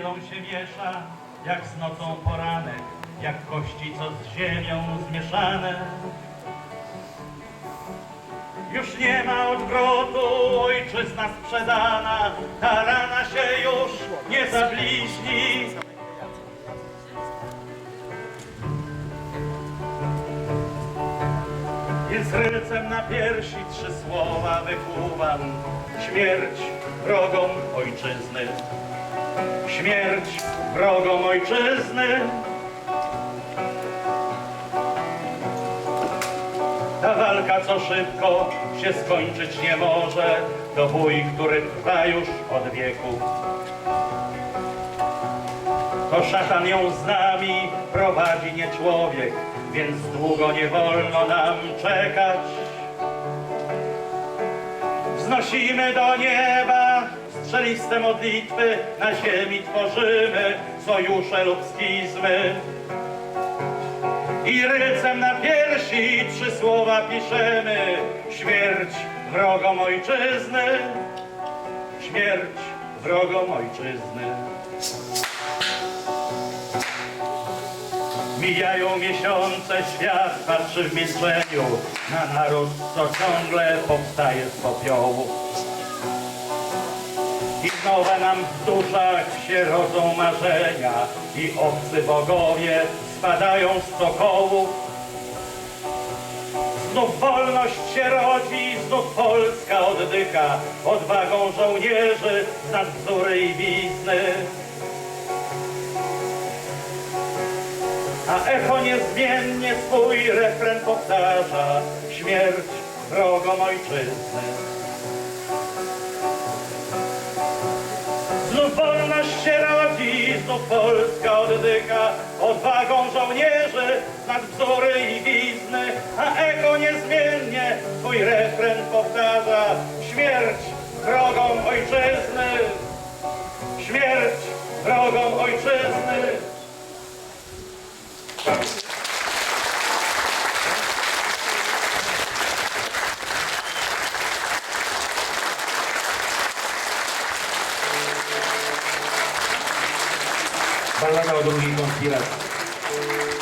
chwilą się miesza, jak z nocą poranek, jak kości, co z ziemią zmieszane. Już nie ma odwrotu, ojczyzna sprzedana, ta rana się już nie zabliźni. I z rycem na piersi trzy słowa wykuwam. Śmierć wrogom ojczyzny. Śmierć wrogom ojczyzny. Ta walka, co szybko się skończyć nie może, to bój, który trwa już od wieku. To szatan ją z nami prowadzi, nie człowiek, więc długo nie wolno nam czekać. Wznosimy do nieba strzeliste modlitwy, na ziemi tworzymy sojusze lub schizmy. I rycem na piersi trzy słowa piszemy. Śmierć wrogom ojczyzny. Śmierć wrogom ojczyzny. Mijają miesiące, świat patrzy w milczeniu. Na naród, co ciągle powstaje z popiołu i nowe nam w duszach się rodzą marzenia i obcy bogowie spadają z sokołów. Znów wolność się rodzi, znów Polska oddycha odwagą żołnierzy z nad wzory i wizny. A echo niezmiennie swój refren powtarza Śmierć wrogom ojczyzny. Znów Polska oddycha odwagą żołnierzy nad wzory i wizny, a echo niezmiennie swój refren powtarza śmierć wrogom ojczyzny, śmierć wrogom ojczyzny. Balla Calodongi Confiat.